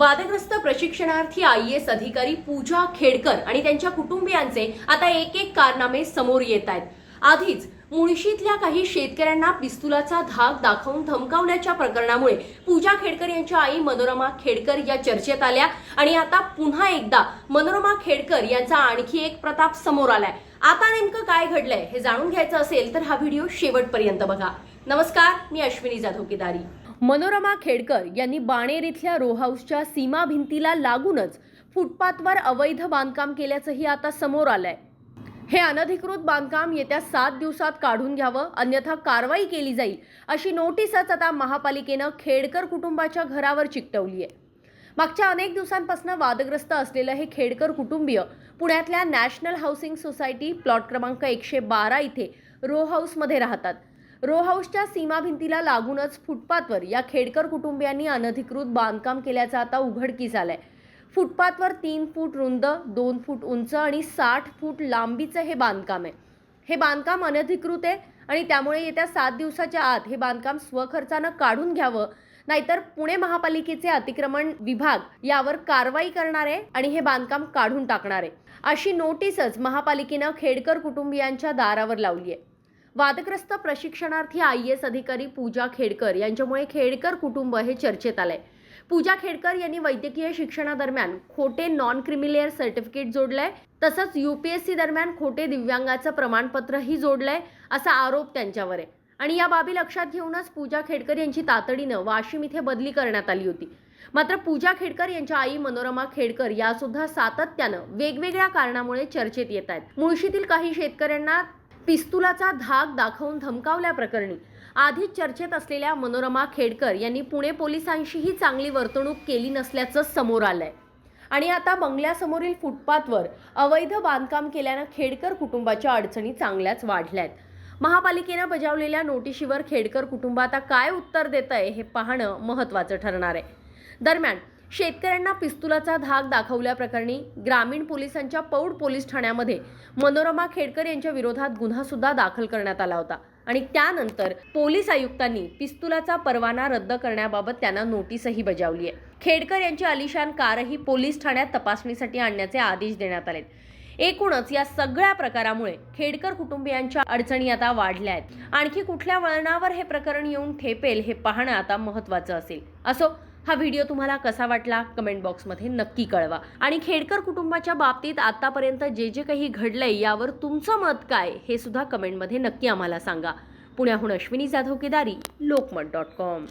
वादग्रस्त प्रशिक्षणार्थी I S अधिकारी पूजा खेडकर आणि त्यांच्या कुटुंबियांचे आता एक एक कारनामे समोर येत आहेत. आधीच मुळशीतल्या काही शेतकऱ्यांना पिस्तुलाचा धाक दाखवून धमकावल्याच्या प्रकरणामुळे पूजा खेडकर यांच्या आई मनोरमा खेडकर या चर्चेत आल्या आणि आता पुन्हा एकदा मनोरमा खेडकर यांचा आणखी एक प्रताप समोर आलाय. आता नेमकं काय घडलंय हे जाणून घ्यायचं असेल तर हा व्हिडिओ शेवटपर्यंत बघा. नमस्कार मी अश्विनी जाधव केदारी. मनोरमा खेडकर यांनी बाणेर इथल्या रो हाऊसच्या सीमा भिंतीला लागूनच फुटपाथवर अवैध बांधकाम केल्याचंही आता समोर आलंय. हे अनधिकृत बांधकाम येत्या सात दिवसात काढून घ्यावं अन्यथा कारवाई केली जाईल अशी नोटीसच आता महापालिकेनं खेडकर कुटुंबाच्या घरावर चिकटवली आहे मागच्या अनेक दिवसांपासून वादग्रस्त असलेलं हे खेडकर कुटुंबीय पुण्यातल्या नॅशनल हाऊसिंग सोसायटी प्लॉट क्रमांक एकशे बारा इथे रो हाऊसमध्ये राहतात. रो हाऊसच्या सीमा भिंतीला लागूनच फुटपाथवर या खेडकर कुटुंबियांनी अनधिकृत बांधकाम केल्याचं आता उघडकीस आलंय. फुटपाथवर तीन फूट रुंद दोन फूट उंच आणि साठ फूट लांबीचं हे बांधकाम आहे. हे बांधकाम अनधिकृत आहे आणि त्यामुळे येत्या सात दिवसाच्या आत हे बांधकाम स्वखर्चानं काढून घ्यावं नाहीतर पुणे महापालिकेचे अतिक्रमण विभाग यावर कारवाई करणार आहे आणि हे बांधकाम काढून टाकणार आहे. अशी नोटीसच महापालिकेनं खेडकर कुटुंबियांच्या दारावर लावली आहे. वादग्रस्त प्रशिक्षणार्थी आय एस अधिकारी पूजा खेडकर यांच्यामुळे खेडकर कुटुंब हे चर्चेत आलंय. पूजा खेडकर यांनी वैद्यकीय शिक्षणादरम्यान खोटे नॉन क्रिमिलेअर सर्टिफिकेट जोडलंय तसंच युपीएससी दरम्यान खोटे दिव्यांगाचं प्रमाणपत्रही जोडलंय असा आरोप त्यांच्यावर आहे. आणि या बाबी लक्षात घेऊनच पूजा खेडकर यांची तातडीनं वाशिम इथे बदली करण्यात आली होती. मात्र पूजा खेडकर यांच्या आई मनोरमा खेडकर या सुद्धा सातत्यानं वेगवेगळ्या कारणामुळे चर्चेत येत आहेत. मुळशीतील काही शेतकऱ्यांना पिस्तुलाचा धाक दाखवून धमकावल्या प्रकरणी. आधीच चर्चेत असलेल्या मनोरमा खेडकर यांनी पुणे पोलिसांशीही चांगली वर्तणूक केली नसल्याचं समोर आलंय. आणि आता बंगल्यासमोरील फुटपाथवर अवैध बांधकाम केल्यानं खेडकर कुटुंबाच्या अडचणी चांगल्याच वाढल्या आहेत महापालिकेनं बजावलेल्या नोटिशीवर खेडकर कुटुंब आता काय उत्तर देत आहे हे पाहणं महत्त्वाचं ठरणार आहे. दरम्यान शेतकऱ्यांना पिस्तुलाचा धाक दाखवल्याप्रकरणी ग्रामीण पोलिसांच्या पौड पोलीस ठाण्यामध्ये मनोरमा खेडकर यांच्या विरोधात गुन्हा सुद्धा दाखल करण्यात आला होता. आणि त्यानंतर पोलीस आयुक्तांनी पिस्तुलाचा परवाना रद्द करण्याबाबत त्यांना नोटीसही बजावली आहे. खेडकर यांची आलिशान कारही पोलीस ठाण्यात तपासणीसाठी आणण्याचे आदेश देण्यात आलेत. एकूणच या सगळ्या प्रकारामुळे खेडकर कुटुंबियांच्या अडचणी आता वाढल्या आहेत. आणखी कुठल्या वळणावर हे प्रकरण येऊन ठेपेल हे पाहणं आता महत्त्वाचं असेल. असो हा व्हिडिओ तुम्हाला कसा वाटला? कमेंट बॉक्समध्ये नक्की कळवा. आणि खेडकर कुटुंबाच्या बाबतीत आतापर्यंत जे जे काही घडलंय यावर तुमचं मत काय हे सुद्धा कमेंटमध्ये नक्की आम्हाला सांगा. पुण्याहून अश्विनी जाधव केदारी लोकमत डॉट कॉम